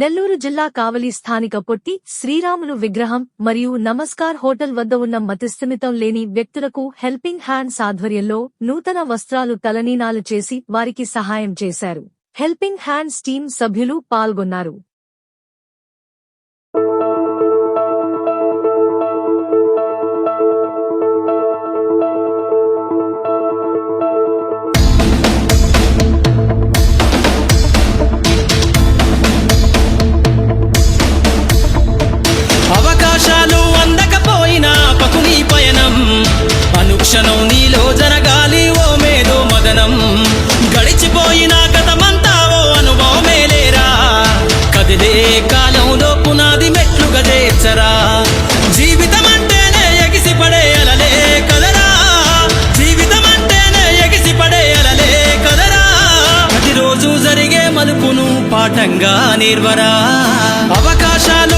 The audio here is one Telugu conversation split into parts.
నెల్లూరు జిల్లా కావలి స్థానిక పొట్టి శ్రీరాములు విగ్రహం మరియు నమస్కార్ హోటల్ వద్ద ఉన్న మతిస్థిమితం లేని వ్యక్తులకు హెల్పింగ్ హ్యాండ్స్ ఆధ్వర్యంలో నూతన వస్త్రాలు తలనీనాలు చేసి వారికి సహాయం చేశారు. హెల్పింగ్ హ్యాండ్స్ టీం సభ్యులు పాల్గొన్నారు. గదిలే కాలంలో పునాది మెట్లు చేర్చరా. జీవితం అంటేనే ఎగిసిపడే అలలే కదరా. జీవితం అంటేనే ఎగిసిపడే అలలే కదరా. ప్రతిరోజు జరిగే మలుపును పాఠంగా నిర్వరా. అవకాశాలు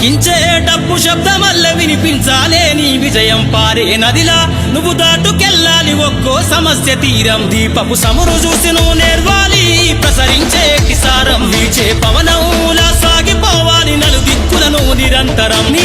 కించే డప్పు శబ్దమల్ల వినిపించాలే నీ విజయం పారే నదిలా. నువ్వు దాటుకెళ్ళాలి ఒక్కో సమస్య తీరం. దీపపు సమురు చూసి నువ్వు నేర్వాలి ప్రసరించే కిసారం. వీచే పవనములా సాగిపోవాలి నలు దిక్కులను నిరంతరం. నీ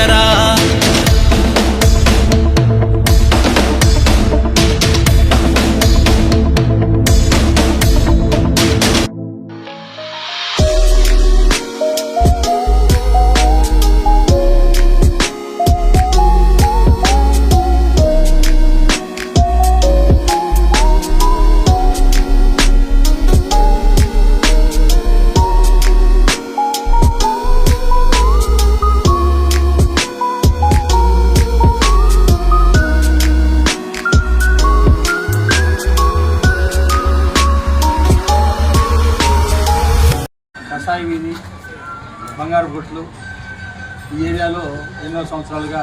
சரா కషాయి వీధి బంగారు బొట్లు ఈ ఏరియాలో ఎన్నో సంవత్సరాలుగా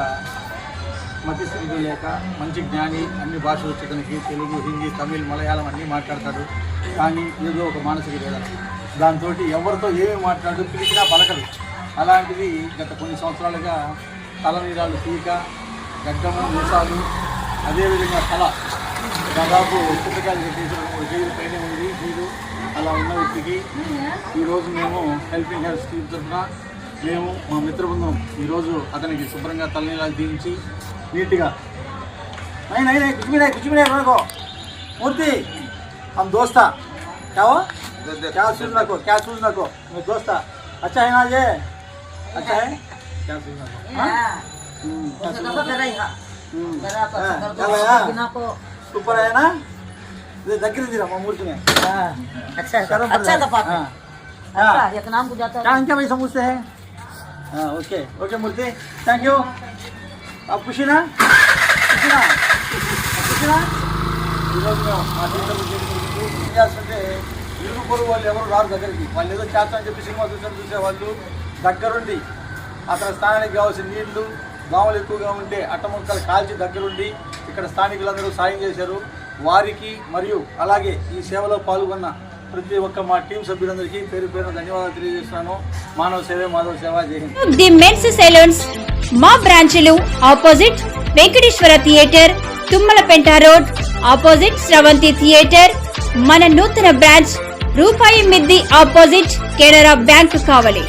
మతిస్థితి లేక మంచి జ్ఞాని అన్ని భాషలు వచ్చేతనికి తెలుగు హిందీ తమిళ్ మలయాళం అన్నీ మాట్లాడతాడు. కానీ ఏదో ఒక మానసిక లేదా దాంతో ఎవరితో ఏమి మాట్లాడు పిలిచినా పలకదు అలాంటిది గత కొన్ని సంవత్సరాలుగా తలనీరాలు పీక గడ్డము మీసాలు అదేవిధంగా తల దాదాపు పుస్తకాలు చేసిన రెండు మూడు పైన ఉంది నీరు. అలా ఉన్న వ్యక్తికి ఈరోజు మేము హెల్పింగ్ హ్యాండ్స్ స్కీమ్ తరఫున మేము మా మిత్ర బృందం ఈరోజు అతనికి శుభ్రంగా తలనీలాలు తీయించి నీట్గా नहीं नहीं नहीं कुछ भी नहीं कुछ भी नहीं मेरे को मूर्ति हम दोस्त था क्या हो क्या सूझ नको क्या सूझ नको मैं दोस्त था अच्छा है ना ये अच्छा है क्या सूझ नको हाँ? हम्म, क्या सूझ नको? हम्म, हाँ, क्या దగ్గర తీరా మా మూర్తిని अच्छा करो अच्छा बढ़िया। दफा हाँ अच्छा हाँ एक नाम को जाता क्या इनका भाई समझते हैं हाँ okay okay Murthy thank you आप खुशी ना खुशी ना खुशी ना ఈరోజు మేము మా టీచర్లు ఏం చేస్తుంటే ఇరుగు పొరుగు వాళ్ళు ఎవరు రారు దగ్గరికి వాళ్ళు ఏదో చేస్తా అని చెప్పి సినిమా చూసారు చూసే వాళ్ళు దగ్గరుండి అతని స్థానానికి కావాల్సిన నీళ్లు దోమలు ఎక్కువగా ఉంటే అట్టముక్కలు కాల్చి దగ్గరుండి ఇక్కడ స్థానికులందరూ సాయం చేశారు వారికి మరియు అలాగే ఈ సేవలో పాల్గొన్న ప్రతి ఒక్క మా టీం సభ్యులందరికీ పేరు పేరు ధన్యవాదాలు తెలియజేస్తున్నాను. మానవ సేవే మాధవ సేవ. జై ది మెన్స్ సెలూన్స్ మా బ్రాంచ్లు opposite Venkateswara theatre Tummalapenta road. Opposite Sravanthi theatre మన నూతన బ్రాంచ్ రూపాయి మిద్ది ఆపోజిట్ కెనరా బ్యాంక్ కావలి.